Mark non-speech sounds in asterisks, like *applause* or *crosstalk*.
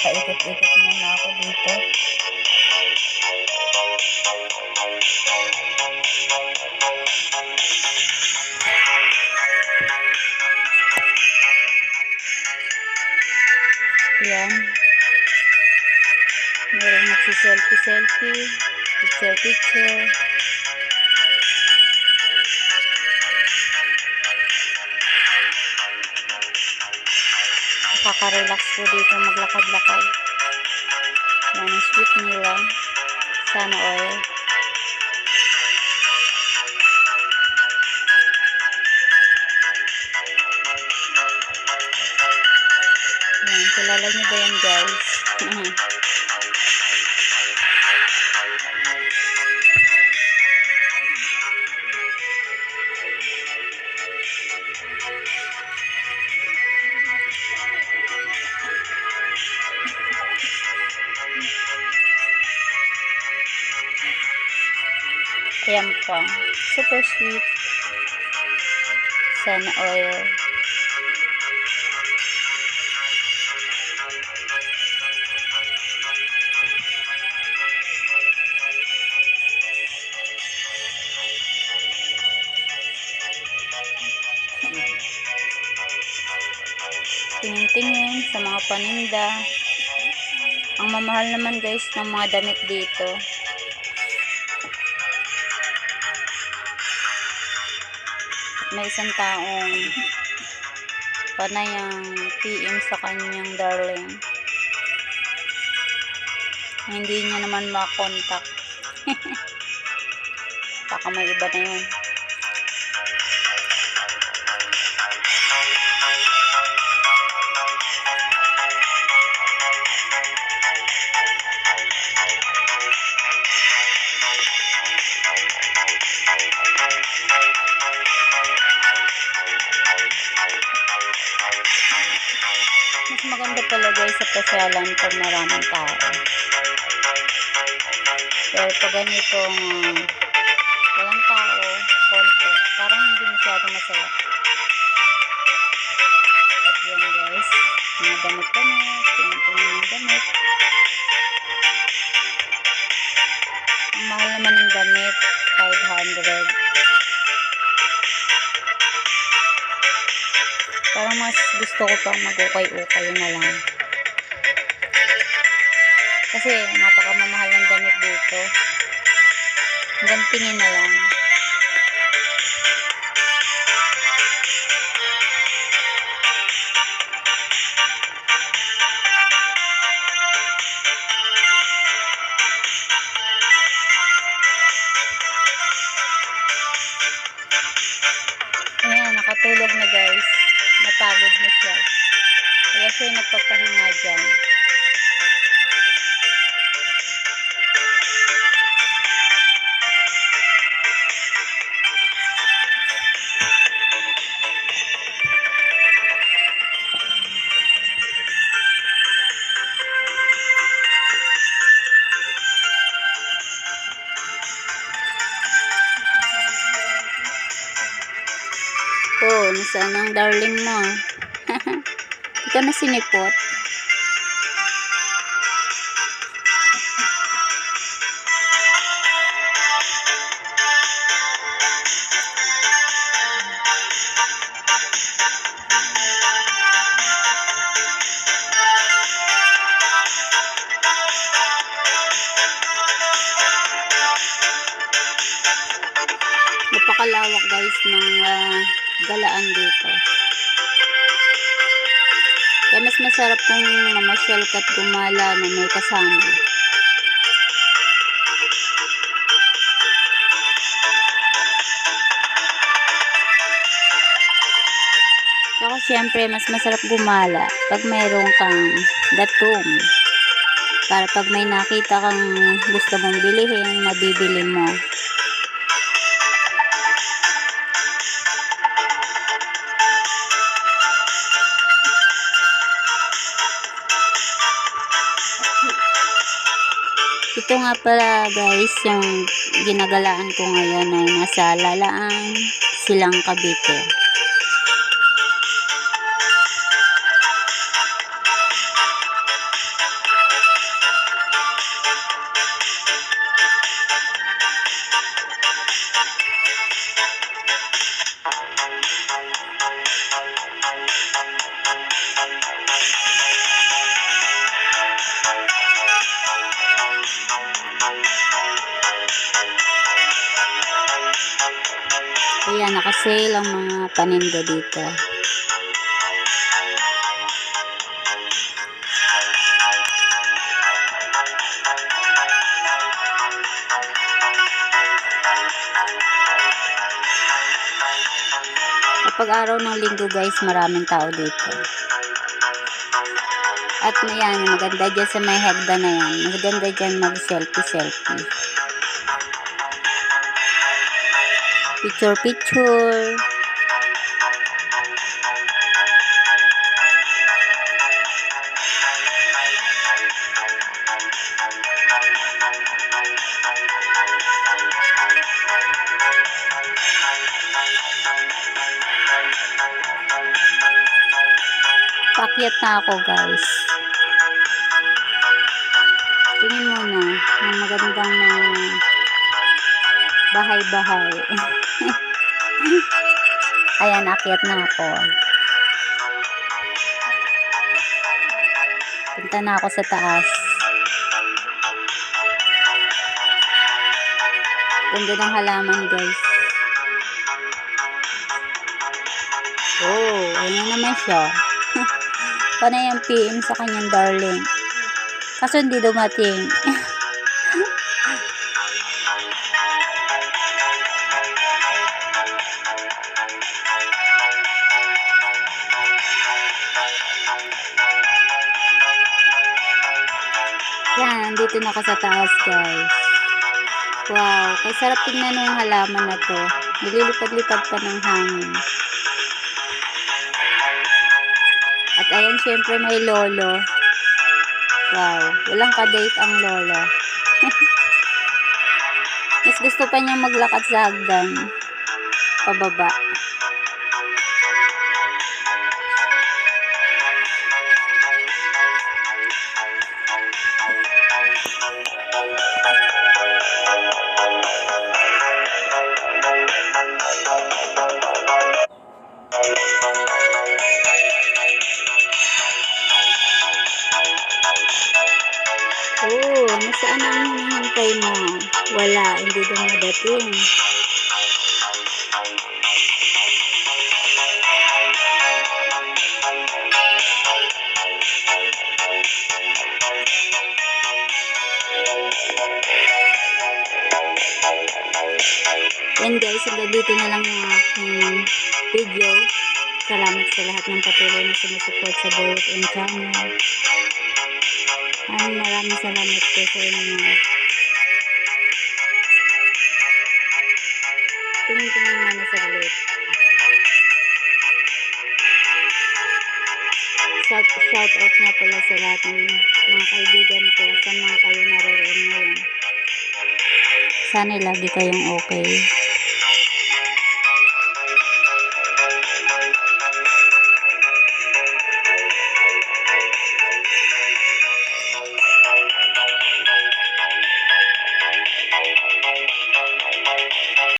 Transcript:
Papaikot-ikot muna ako dito. Yan. Meron magsi-selfie-selfie. Picture-picture. Nakaka-relax po dito maglakad-lakad. Yan ang sweet nila. Sana oil. Yan, kilala niyo ba yan guys? *laughs* Ayan po. Super sweet. Sana oil. Tingin-tingin sa mga paninda. Ang mamahal naman guys ng mga damit dito. May isang taong panayang PM sa kanyang darling. Hindi niya naman makontak. *laughs* Baka may iba na yun mas maganda pala guys sa pasyalan pag maraming tao. Pero pag ganitong uh, walang tao konti. Parang hindi masyado masaya. At yan guys mga damit gusto ko pang mag-ukay-ukay na lang. Kasi napakamamahal ng damit dito. Hanggang tingin na lang. Ayan, nakatulog na guys. Napagod na siya. Kaya siya nagpapahinga dyan. Oh, nasaan ang darling mo? *laughs* Hindi ka na sinipot. Napakalawak guys ng ah, galaan dito. Kaya mas masarap kung mamasyal ka't gumala na may kasama. Saka syempre, mas masarap gumala pag mayroon kang datum. Para pag may nakita kang gusto mong bilihin, mabibili mo. Ito nga pala guys, yung ginagalaan ko ngayon ay nasa Lalaan, Silang Cavite. Nakasale ang mga paninda dito. Kapag araw ng linggo guys, maraming tao dito. At yan, maganda dyan sa may hagda na yan. Maganda dyan mag-selfie-selfie. Picture-picture. Pakyat na ako guys. Tingin mo na ng magandang mga bahay-bahay. *laughs* Ayan, akyat na ako. Punta na ako sa taas. Ganda ng halaman guys. Oh, ayun na naman siya. *laughs* Panay ang PM sa kanyang darling. Kaso hindi dumating. *laughs* Yan, dito na ka sa taas guys. Wow, kay sarap tingnan ng halaman na to. Nililipad-lipad pa ng hangin. At ayan, syempre may lolo. Wow, walang kadate ang lolo. *laughs* Mas gusto pa niyang maglakad sa hagdan. Pababa. Nasaan ang hinihintay mo? Wala, hindi dumadating. Yan guys, hanggang dito na lang yung aking video. Salamat sa lahat ng patuloy na sumusupport sa Boyot and Channel. Maraming maraming salamat po sa inyo. Tingin-tingin muna sa ulit. Shout, shout out nga pala sa lahat ng mga kaibigan ko. Saan man kayo naroon ngayon. Sana lagi kayong okay.